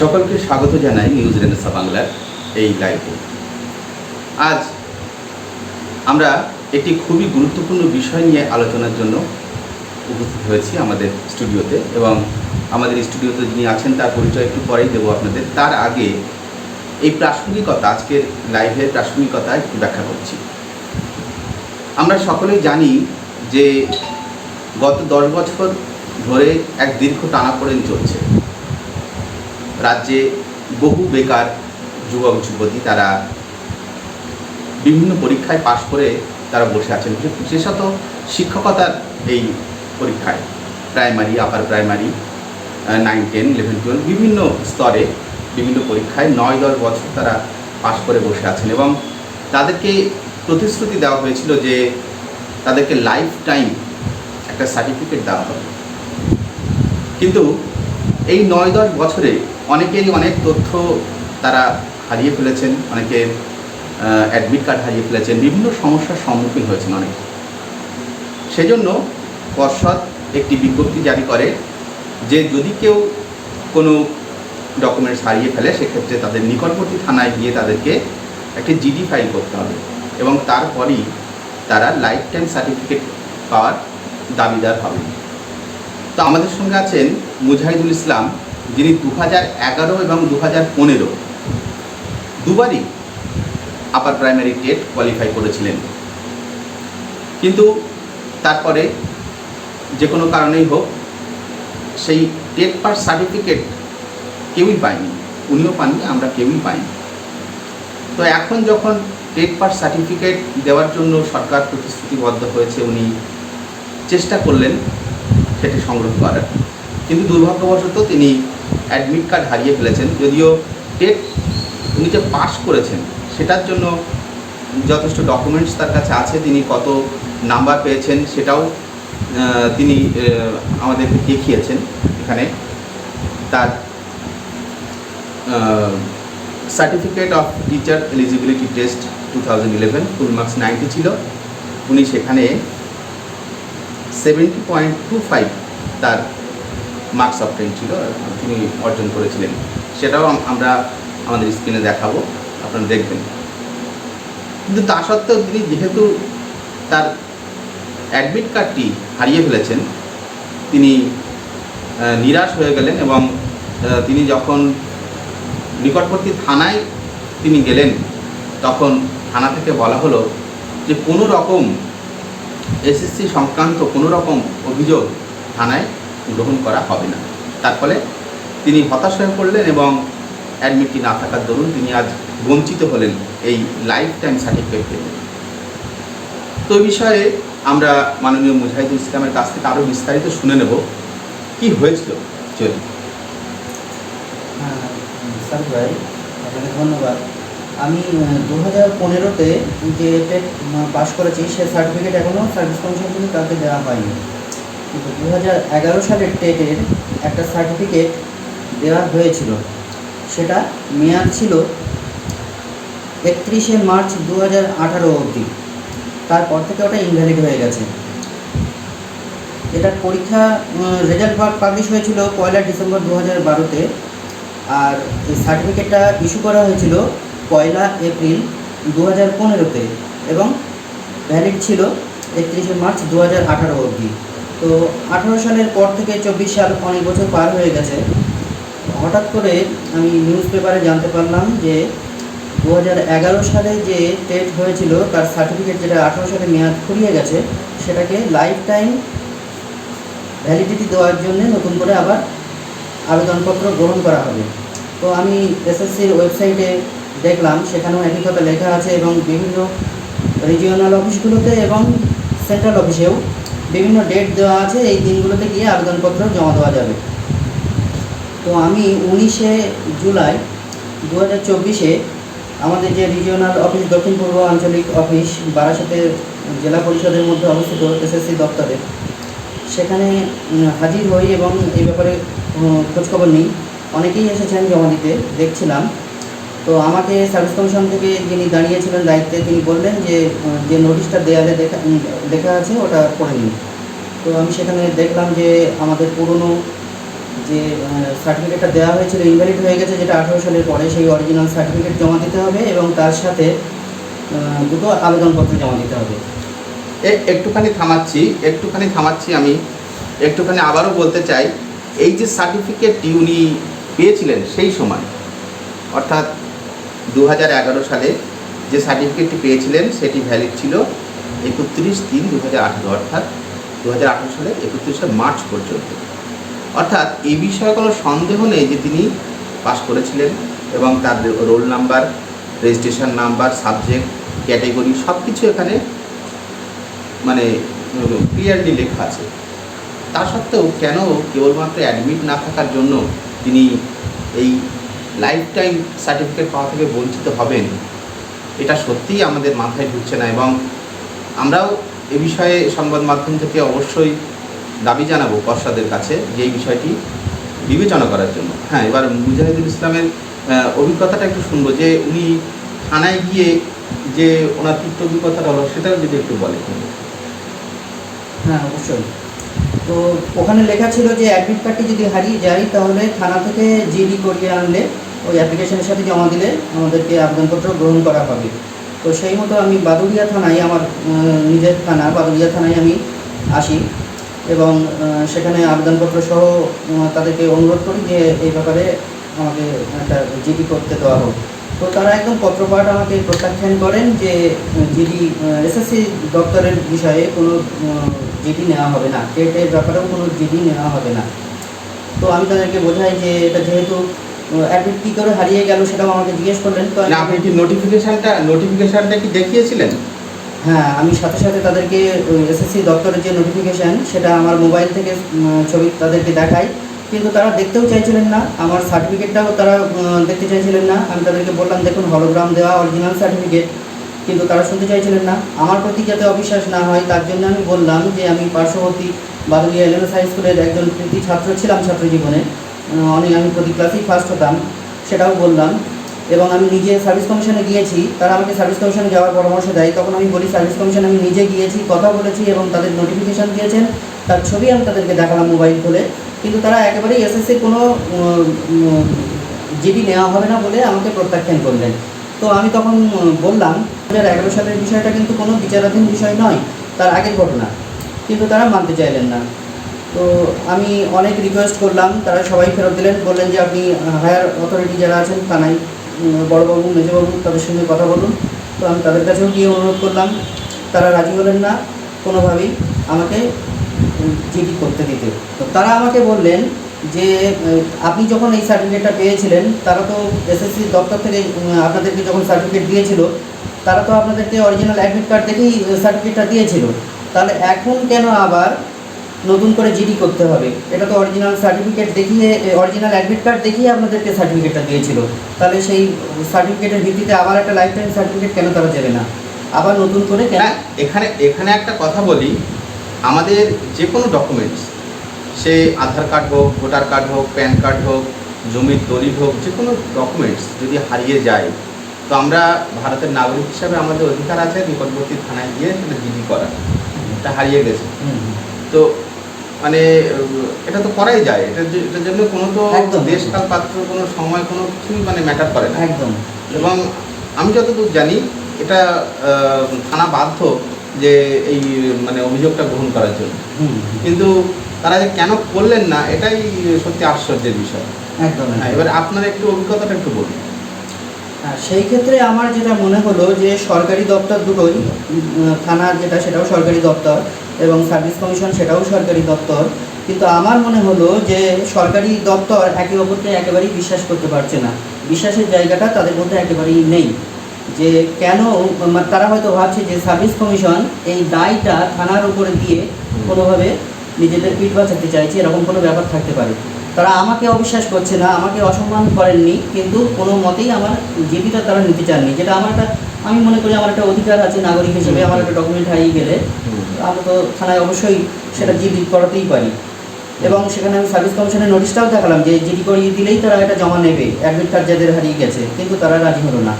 সকলকে স্বাগত জানাই নিউজ রেনেসা বাংলার এই লাইভে আজ আমরা একটি খুবই গুরুত্বপূর্ণ বিষয় নিয়ে আলোচনার জন্য উপস্থিত হয়েছি আমাদের স্টুডিওতে এবং আমাদের স্টুডিওতে যিনি আছেন তার পরিচয় একটু পরেই দেবো আপনাদের। তার আগে এই প্রাসঙ্গিকতা, আজকের লাইভের প্রাসঙ্গিকতা একটু ব্যাখ্যা করছি। আমরা সকলেই জানি যে গত দশ বছর ধরে এক দীর্ঘ টানা টানাপোড়েন চলছে। রাজ্যে বহু বেকার যুবক যুবতী তারা বিভিন্ন পরীক্ষায় পাশ করে তারা বসে আছেন। বিশেষত শিক্ষকতার এই পরীক্ষায়, primary upper primary nine ten eleven twelve বিভিন্ন স্তরে, বিভিন্ন পরীক্ষায় নয়, দশ বছর তারা পাশ করে বসে আছেন এবং তাদেরকে প্রতিশ্রুতি দেওয়া হয়েছিল যে তাদেরকে লাইফ টাইম একটা সার্টিফিকেট দেওয়া হবে। কিন্তু এই নয় দশ বছরে অনেকেরই অনেক তথ্য তারা হারিয়ে ফেলেছেন, অনেকে অ্যাডমিট কার্ড হারিয়ে ফেলেছেন, বিভিন্ন সমস্যার সম্মুখীন হয়েছেন অনেকে। সেজন্য পর্ষদ একটি বিজ্ঞপ্তি জারি করে যে যদি কেউ কোনো ডকুমেন্টস হারিয়ে ফেলে, সেক্ষেত্রে তাদের নিকটবর্তী থানায় গিয়ে তাদেরকে একটি জিডি ফাইল করতে হবে এবং তারপরই তারা লাইফ টাইম সার্টিফিকেট পাওয়ার দাবিদার হবেন তো আমাদের সঙ্গে আছেন মুজাহিদুল ইসলাম, যিনি দু হাজার এগারো এবং দু হাজার পনেরো দুবারই আপার প্রাইমারি টেট কোয়ালিফাই করেছিলেন। কিন্তু তারপরে যে কোনো কারণেই হোক, সেই টেট পাস সার্টিফিকেট কেউই পায়নি, উনিও পাননি, আমরা কেউই পাইনি। তো এখন যখন টেট পাস সার্টিফিকেট দেওয়ার জন্য সরকার প্রতিশ্রুতিবদ্ধ হয়েছে, উনি চেষ্টা করলেন সেটি সংগ্রহ করেন। কিন্তু দুর্ভাগ্যবশত তিনি অ্যাডমিট কার্ড হারিয়ে ফেলেছেন। যদিও টেট উনি যে পাস করেছেন, সেটার জন্য যথেষ্ট ডকুমেন্টস তার কাছে আছে। তিনি কত নাম্বার পেয়েছেন সেটাও তিনি আমাদেরকে দেখিয়েছেন এখানে। তার certificate of teacher eligibility test two thousand eleven full marks ninety ছিল। উনি সেখানে সেভেন্টি পয়েন্ট টু ফাইভ তার মার্কস অবটেন ছিল, তিনি অর্জন করেছিলেন। সেটাও আমরা আমাদের স্ক্রিনে দেখাবো, আপনারা দেখবেন। কিন্তু তা সত্ত্বেও তিনি যেহেতু তার অ্যাডমিট কার্ডটি হারিয়ে ফেলেছেন, তিনি নিরাশ হয়ে গেলেন এবং তিনি যখন নিকটবর্তী থানায় তিনি গেলেন, তখন থানা থেকে বলা হলো যে কোনো রকম এসএসসি সংক্রান্ত কোনো রকম অভিযোগ থানায় গ্রহণ করা হবে না। তার ফলে তিনি হতাশ হয়ে পড়লেন এবং অ্যাডমিটটি না থাকার দরুন তিনি আজ বঞ্চিত হলেন এই লাইফ টাইম সার্টিফিকেট পেতে। তো এই বিষয়ে আমরা মাননীয় মুজাহিদুল ইসলামের কাছ থেকে আরও বিস্তারিত শুনে নেব। কি হয়েছিল? চল হ্যাঁ স্যার ভাই, আপনাকে ধন্যবাদ। আমি দু হাজার পনেরোতে যে টেট পাস করেছি, সে সার্টিফিকেট এখনও সার্ভিস কমিশন থেকে কাউকে দেওয়া হয়নি। কিন্তু দু হাজার এগারো সালের টেটের একটা সার্টিফিকেট দেওয়া হয়েছিল। সেটা মেয়াদ ছিল একত্রিশে মার্চ দু হাজার আঠারো অবধি। তারপর থেকে ওটা ইনভ্যালিড হয়ে গেছে। এটার পরীক্ষা রেজাল্ট পাবলিশ হয়েছিল পয়লা ডিসেম্বর দু হাজার বারোতে। আর এই সার্টিফিকেটটা ইস্যু করা হয়েছিল পয়লা এপ্রিল দু হাজার পনেরোতে এবং ভ্যালিড ছিল একত্রিশে মার্চ দু হাজার আঠারো অবধি। তো আঠারো সালের পর থেকে চব্বিশ সাল অনেক বছর পার হয়ে গেছে। হঠাৎ করে আমি নিউজ পেপারে জানতে পারলাম যে দু এগারো সালে যে টেট হয়েছিল, তার সার্টিফিকেট যেটা আঠারো সালে মেয়াদ ফুরিয়ে গেছে, সেটাকে লাইফ টাইম ভ্যালিডিটি দেওয়ার জন্য নতুন করে আবার আবেদনপত্র গ্রহণ করা হবে। তো আমি এসএসসির ওয়েবসাইটে দেখলাম, সেখানেও একই কথা লেখা আছে এবং বিভিন্ন রিজিওনাল অফিসগুলোতে এবং সেন্ট্রাল অফিসেও বিভিন্ন ডেট দেওয়া আছে, এই দিনগুলোতে গিয়ে আবেদনপত্র জমা দেওয়া যাবে। তো আমি উনিশে জুলাই দু হাজার চব্বিশে আমাদের যে রিজিওনাল অফিস দক্ষিণ পূর্ব আঞ্চলিক অফিস বারাসাতের জেলা পরিষদের মধ্যে অবস্থিত এসএসসি দপ্তরে, সেখানে হাজির হই এবং এই ব্যাপারে খোঁজখবর নিই। অনেকেই এসেছেন জমা দিতে, দেখছিলাম। তো আমাকে সার্ভিস কমিশন থেকে যিনি দাঁড়িয়েছিলেন দায়িত্বে তিনি বললেন যে যে নোটিশটা দেয়ালে দেখা লেখা আছে ওটা করে নিন। তো আমি সেখানে দেখলাম যে আমাদের পুরনো যে সার্টিফিকেটটা দেওয়া হয়েছিল ইনভ্যালিড হয়ে গেছে, যেটা আঠেরো সালের পরে সেই অরিজিনাল সার্টিফিকেট জমা দিতে হবে এবং তার সাথে দুটো আবেদনপত্র জমা দিতে হবে। এ- একটুখানি থামাচ্ছি একটুখানি থামাচ্ছি আমি। একটুখানি আবারও বলতে চাই, এই যে সার্টিফিকেটটি উনি পেয়েছিলেন সেই সময়, অর্থাৎ দু হাজার এগারো সালে যে সার্টিফিকেটটি পেয়েছিলেন, সেটি ভ্যালিড ছিল একত্রিশ তিন দু অর্থাৎ দু সালের একত্রিশে মার্চ পর্যন্ত। অর্থাৎ এই বিষয়ে কোনো সন্দেহ নেই যে তিনি পাশ করেছিলেন এবং তার roll number registration number subject category সব কিছু এখানে মানে ক্লিয়ারলি লেখা আছে। তা সত্ত্বেও কেন কেবলমাত্র অ্যাডমিট না থাকার জন্য তিনি এই লাইফ টাইম সার্টিফিকেট পাওয়া থেকে বঞ্চিত হবেন, এটা সত্যিই আমাদের মাথায় ঢুকছে না এবং আমরাও এ বিষয়ে সংবাদ মাধ্যম থেকে অবশ্যই দাবি জানাব কর্সাদের কাছে যে এই বিষয়টি বিবেচনা করার জন্য। হ্যাঁ এবার মুজাহিদুল ইসলামের অভিজ্ঞতাটা একটু শুনব যে উনি থানায় গিয়ে যে ওনার তিক্ত অভিজ্ঞতাটা হলো, সেটাও যদি একটু বলে হ্যাঁ অবশ্যই। তো ওখানে লেখা ছিল যে অ্যাডমিট কার্ডটি যদি হারিয়ে যায়, তাহলে থানা থেকে জিডি করিয়ে আনলে ওই অ্যাপ্লিকেশনের সাথে জমা দিলে আমাদেরকে আবেদনপত্র গ্রহণ করা হবে। তো সেই মতো আমি বাদুড়িয়া থানায় আমার নিজের থানা, বাদুড়িয়া থানায় আমি আসি এবং সেখানে আবেদনপত্র সহ তাদেরকে অনুরোধ করি যে এই ব্যাপারে আমাকে একটা জিডি করতে দেওয়া হোক। তো তারা একদম পত্রপাঠ আমাকে প্রত্যাখ্যান করেন যে জিডি এসএসসি দপ্তরের বিষয়ে কোনো জিডি নেওয়া হবে না। টেটের ব্যাপারেও কোনো জিডি নেওয়া হবে না। তো আমি তাদেরকে বোঝাই যে এটা যেহেতু অ্যাডমিট কী করে হারিয়ে গেল সেটাও আমাকে জিজ্ঞেস করলেন। তো আপনি কি নোটিফিকেশনটা নোটিফিকেশনটা কি দেখিয়েছিলেন? হ্যাঁ আমি সাথে সাথে তাদেরকে এসএসসি দপ্তরের যে নোটিফিকেশান সেটা আমার মোবাইল থেকে ছবি তাদেরকে দেখাই। কিন্তু তারা দেখতেও চাইছিলেন না, আমার সার্টিফিকেটটাও তারা দেখতে চাইছিলেন না। আমি তাদেরকে বললাম, দেখুন হলোগ্রাম দেওয়া অরিজিনাল সার্টিফিকেট কিন্তু তারা শুনতে চাইছিলেন না। আমার প্রতি যাতে অবিশ্বাস না হয়, তার জন্য আমি বললাম যে, আমি পার্শ্ববর্তী বাদুলিয়া এলএনএস হাই স্কুলের একজন কৃতি ছাত্র ছিলাম ছাত্র জীবনে অনেক আমি প্রতি ক্লাসেই ফার্স্ট হতাম। সেটাও বললাম। এবং আমি নিজে সার্ভিস কমিশনে গিয়েছি, তারা আমাকে সার্ভিস কমিশনে যাওয়ার পরামর্শ দেয়। তখন আমি বলি সার্ভিস কমিশনে আমি নিজে গিয়েছি, কথা বলেছি এবং তাদের নোটিফিকেশান দিয়েছেন। তার ছবি আমি তাদেরকে দেখালাম মোবাইল খুলে। কিন্তু তারা একেবারেই এসএসসির কোনো জিডি নেওয়া হবে না বলে আমাকে প্রত্যাখ্যান করলেন। তো আমি তখন বললাম দু এগারো সালের বিষয়টা কিন্তু কোনো বিচারাধীন বিষয় নয়, তার আগের ঘটনা। কিন্তু তারা মানতে চাইলেন না। তো আমি অনেক রিকোয়েস্ট করলাম, তারা সবাই ফেরত দিলেন, বললেন যে আপনি হায়ার অথরিটি যারা আছেন, থানায় বড়বাবু, মেজবাবু তাদের সঙ্গে কথা বলুন। তো আমি তাদের কাছেও গিয়ে অনুরোধ করলাম, তারা রাজি হলেন না কোনোভাবেই আমাকে জিডি করতে দিতে। তো তারা আমাকে বললেন যে আপনি যখন এই সার্টিফিকেটটা পেয়েছিলেন, তারা তো এসএসসি দপ্তর থেকে আপনাদেরকে যখন সার্টিফিকেট দিয়েছিল, তারা তো আপনাদেরকে অরিজিনাল অ্যাডমিট কার্ড দেখেই সার্টিফিকেটটা দিয়েছিল। তাহলে এখন কেন আবার নতুন করে জিডি করতে হবে। এটা তো অরিজিনাল সার্টিফিকেট দেখিয়ে অরিজিনাল অ্যাডমিট কার্ড দেখিয়ে আপনাদেরকে সার্টিফিকেটটা দিয়েছিল। তাহলে সেই সার্টিফিকেটের ভিত্তিতে আবার একটা লাইফ টাইম সার্টিফিকেট কেন তারা দেবে না? আবার নতুন করে কেন? হ্যাঁ এখানে এখানে একটা কথা বলি। আমাদের যে কোনো ডকুমেন্টস সে আধার কার্ড হোক ভোটার কার্ড হোক প্যান কার্ড হোক জমির দলিল হোক যে কোনো ডকুমেন্টস যদি হারিয়ে যায় তো আমরা ভারতের নাগরিক হিসাবে আমাদের অধিকার আছে নিকটবর্তী থানায় গিয়ে সেটা জিডি করা এটা হারিয়ে গেছে। তো মানে এটা তো করাই যায়। এটার জ- এটার জন্য কোনো তো। দেশকাল পাত্র কোনো সময় কোনো কিছুই মানে ম্যাটার করে না। একদম। এবং আমি যতদূর জানি এটা থানা বাধ্য যে এই মানে অভিযোগটা গ্রহণ করার জন্য। কিন্তু তারা যে কেন করলেন না এটাই সত্যি আশ্চর্যের বিষয়। একদম হ্যাঁ, এবার আপনার একটু অভিজ্ঞতাটা একটু বলুন। হ্যাঁ, সেই ক্ষেত্রে আমার যেটা মনে হলো যে সরকারি দপ্তর দুটোই উম, থানা যেটা সেটাও সরকারি দপ্তর। এবং সার্ভিস কমিশন সেটাও সরকারি দপ্তর। কিন্তু আমার মনে হলো যে সরকারি দপ্তর একে অপরকে একেবারেই বিশ্বাস করতে পারছে না। বিশ্বাসের জায়গাটা তাদের মধ্যে একেবারেই নেই। যে কেন মানে তারা হয়তো ভাবছে যে সার্ভিস কমিশন এই দায়টা থানার উপরে দিয়ে কোনোভাবে নিজেদের পিঠ বাঁচাতে চাইছে, এরকম কোনো ব্যাপার থাকতে পারে। তারা আমাকে অবিশ্বাস করছে না, আমাকে অসম্মান করেননি, কিন্তু কোনো মতেই আমার জীবিকা তারা নিতে চাননি। যেটা আমার একটা আমি মনে করি আমার একটা অধিকার আছে নাগরিক হিসেবে আমার একটা ডকুমেন্ট হারিয়ে গেলে আমরা তো থানায় অবশ্যই সেটা জিডি করাতেই পারি। এবং সেখানে আমি সার্ভিস কমিশনের নোটিশটাও দেখালাম যে জিডি করিয়ে দিলেই তারা এটা জমা নেবে অ্যাডমিট কার্ড যাদের হারিয়ে গেছে কিন্তু তারা রাজি হলো না।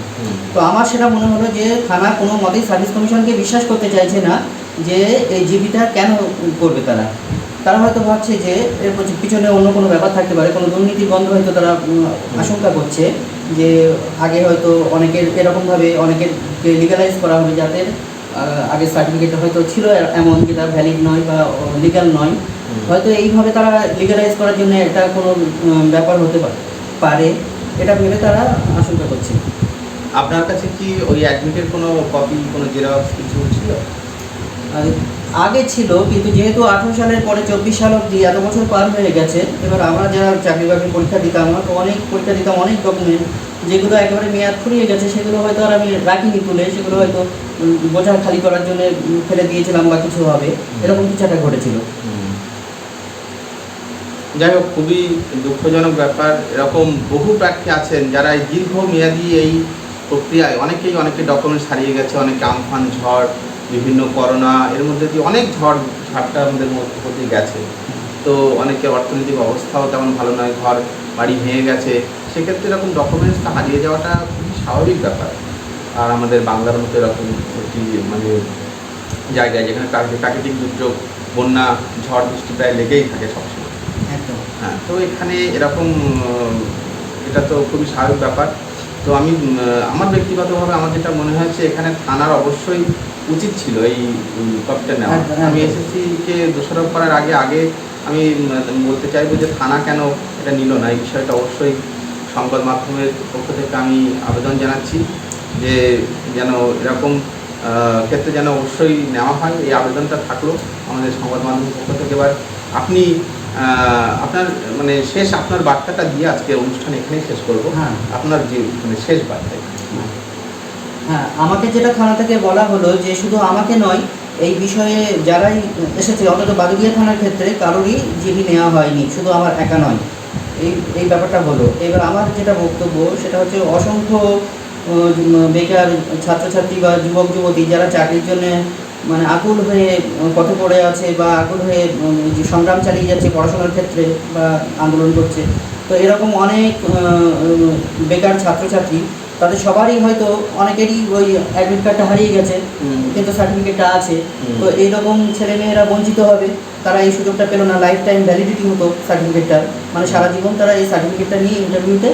তো আমার সেটা মনে হলো যে থানা কোনো মতেই সার্ভিস কমিশনকে বিশ্বাস করতে চাইছে না যে এই জিবিটা কেন করবে তারা। তারা হয়তো ভাবছে যে এর পিছনে অন্য কোনো ব্যাপার থাকতে পারে কোনো দুর্নীতি বন্ধ হয়তো তারা আশঙ্কা করছে। যে আগে হয়তো অনেকের এরকমভাবে অনেকের লিগালাইজ করা হবে যাদের আগে সার্টিফিকেট হয়তো ছিল এমন যেটা ভ্যালিড নয় বা লিগাল নয়। হয়তো এইভাবে তারা লিগালাইজ করার জন্য এটা কোনো ব্যাপার হতে পারে এটা ভেবে তারা আশঙ্কা করছে। আপনার কাছে কি ওই অ্যাডমিটের কোনো কপি কোনো জেরক্স কিছু ছিল? আগে ছিল, কিন্তু যেহেতু আঠারো সালের পরে চব্বিশ সাল অব্দি এত বছর পার হয়ে গেছে, এবার আমরা যারা চাকরি বাকরি পরীক্ষা দিতাম, আমরা তো অনেক পরীক্ষা দিতাম, অনেক ডকুমেন্ট যেগুলো একেবারে মেয়াদ ফুরিয়ে গেছে, সেগুলো হয়তো আর আমি রাখিনি তুলে, সেগুলো হয়তো বোঝা খালি করার জন্য ফেলে দিয়েছিলাম বা কিছু হবে, এরকম কিছু একটা ঘটেছিল। যাই হোক, খুবই দুঃখজনক ব্যাপার, এরকম বহু প্রার্থী আছেন যারা এই দীর্ঘ মেয়াদী এই প্রক্রিয়ায় অনেকেই অনেকে ডকুমেন্টস হারিয়ে গেছে, অনেকে আমফান ঝড় বিভিন্ন করোনা এর মধ্যে দিয়ে অনেক ঝড় ঝাপটা আমাদের মধ্যে গেছে। তো অনেকে অর্থনৈতিক অবস্থাও তেমন ভালো নয় ঘর বাড়ি ভেঙে গেছে। সেক্ষেত্রে এরকম ডকুমেন্টসটা হারিয়ে যাওয়াটা খুবই স্বাভাবিক ব্যাপার। আর আমাদের বাংলার মতো এরকম একটি মানে জায়গায় যেখানে প্রাকৃতিক প্রাকৃতিক দুর্যোগ বন্যা ঝড় বৃষ্টি প্রায় লেগেই থাকে সবসময়। একদম। হ্যাঁ তো এখানে এরকম এটা তো খুবই স্বাভাবিক ব্যাপার। তো আমি আমার ব্যক্তিগতভাবে আমার যেটা মনে হয়েছে এখানে থানার অবশ্যই উচিত ছিল এই কপিটা নেওয়া। একদম, একদম। আমি এসএসসিকে দোষারোপ করার আগে আগে আমি বলতে চাইব যে থানা কেন এটা নিল না? এই বিষয়টা অবশ্যই সংবাদ মাধ্যমের পক্ষ থেকে আমি আবেদন জানাচ্ছি যে যেন এরকম ক্ষেত্রে যেন অবশ্যই নেওয়া হয়। এই আবেদনটা থাকল আমাদের সংবাদ মাধ্যমের পক্ষ থেকে। এবার আপনি আপনার মানে শেষ আপনার বার্তাটা দিয়ে আজকে অনুষ্ঠান এখানেই শেষ করব। হ্যাঁ। আপনার যে মানে শেষ বার্তা হ্যাঁ আমাকে যেটা থানা থেকে বলা হলো যে শুধু আমাকে নয়, এই বিষয়ে যারাই এসেছে, অন্তত বাদুড়িয়া থানার ক্ষেত্রে কারোরই জিডি নেওয়া হয়নি, শুধু আমার একা নয়। এই এই ব্যাপারটা হলো। এবার আমার যেটা বক্তব্য, সেটা হচ্ছে অসংখ্য বেকার ছাত্রছাত্রী বা যুবক, যুবতী যারা চাকরির জন্য মানে আকুল হয়ে পথে পড়ে আছে বা আকুল হয়ে যে সংগ্রাম চালিয়ে যাচ্ছে পড়াশোনার ক্ষেত্রে বা আন্দোলন করছে, তো এরকম অনেক বেকার ছাত্রছাত্রী তাদের সবারই হয়তো অনেকেরই ওই অ্যাডমিট কার্ডটা হারিয়ে গেছে কিন্তু সার্টিফিকেটটা আছে। তো এইরকম ছেলেমেয়েরা বঞ্চিত হবে তারা এই সুযোগটা পেল না লাইফ টাইম ভ্যালিডিটি হতো সার্টিফিকেটটার মানে সারা জীবন তারা এই সার্টিফিকেটটা নিয়ে ইন্টারভিউতে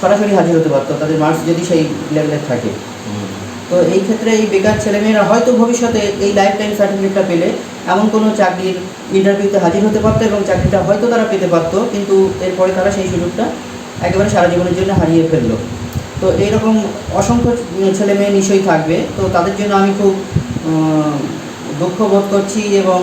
সরাসরি হাজির হতে পারতো তাদের মার্কস যদি সেই লেভেলের থাকে। তো এই ক্ষেত্রে এই বেকার ছেলেমেয়েরা হয়তো ভবিষ্যতে এই লাইফ টাইম সার্টিফিকেটটা পেলে এমন কোনো চাকরির ইন্টারভিউতে হাজির হতে পারতো এবং চাকরিটা হয়তো তারা পেতে পারতো কিন্তু এরপরে তারা সেই সুযোগটা একেবারে সারা জীবনের জন্য হারিয়ে ফেলল। তো এইরকম অসংখ্য ছেলে মেয়ে নিশ্চয়ই থাকবে। তো তাদের জন্য আমি খুব দুঃখ বোধ করছি এবং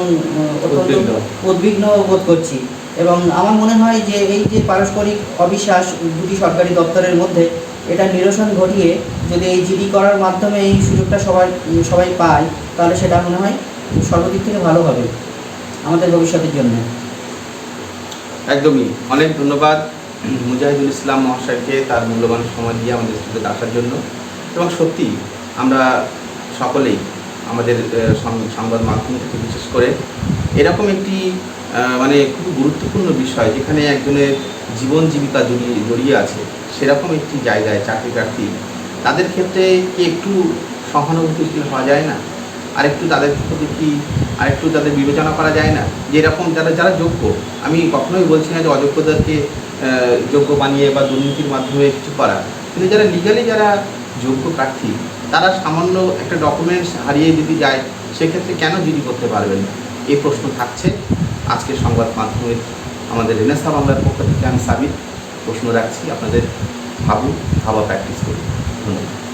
অত্যন্ত। উদ্বিগ্ন। বোধ করছি। এবং আমার মনে হয় যে এই যে পারস্পরিক অবিশ্বাস দুটি সরকারি দপ্তরের মধ্যে এটা নিরসন ঘটিয়ে যদি এই জিডি করার মাধ্যমে এই সুযোগটা সবাই সবাই পায় তাহলে সেটা মনে হয় সর্বদিক থেকে ভালো হবে আমাদের ভবিষ্যতের জন্য। একদমই। অনেক ধন্যবাদ। মুজাহিদুল ইসলাম মহাশয়কে তার মূল্যবান সময় দিয়ে আমাদের স্টুডিওতে আসার জন্য। এবং সত্যি, আমরা সকলেই আমাদের সংবাদ মাধ্যম থেকে বিশেষ করে এরকম একটি মানে খুব গুরুত্বপূর্ণ বিষয় যেখানে একজনের জীবন জীবিকা জড়িয়ে জড়িয়ে আছে, সেরকম একটি জায়গায় চাকরি প্রার্থী, তাদের ক্ষেত্রে কি একটু সহানুভূতিশীল হওয়া যায় না? আর একটু তাদের প্রতি কি আর একটু তাদের বিবেচনা করা যায় না? যে এরকম যারা যারা যোগ্য, আমি কখনোই বলছি না যে অযোগ্যদেরকে যোগ্য বানিয়ে বা দুর্নীতির মাধ্যমে কিছু করা। কিন্তু যারা লিগালি যারা যোগ্য প্রার্থী, তারা সামান্য একটা ডকুমেন্টস হারিয়ে যদি যায়, সেক্ষেত্রে কেন জিডি করতে পারবেন? এই প্রশ্ন থাকছে। আজকের সংবাদ মাধ্যমে আমাদের রেনেসা বাংলার পক্ষ থেকে আমি সাবিত। প্রশ্ন রাখছি আপনাদের। ভাবুন, ভাবা প্র্যাকটিস করুন। ধন্যবাদ।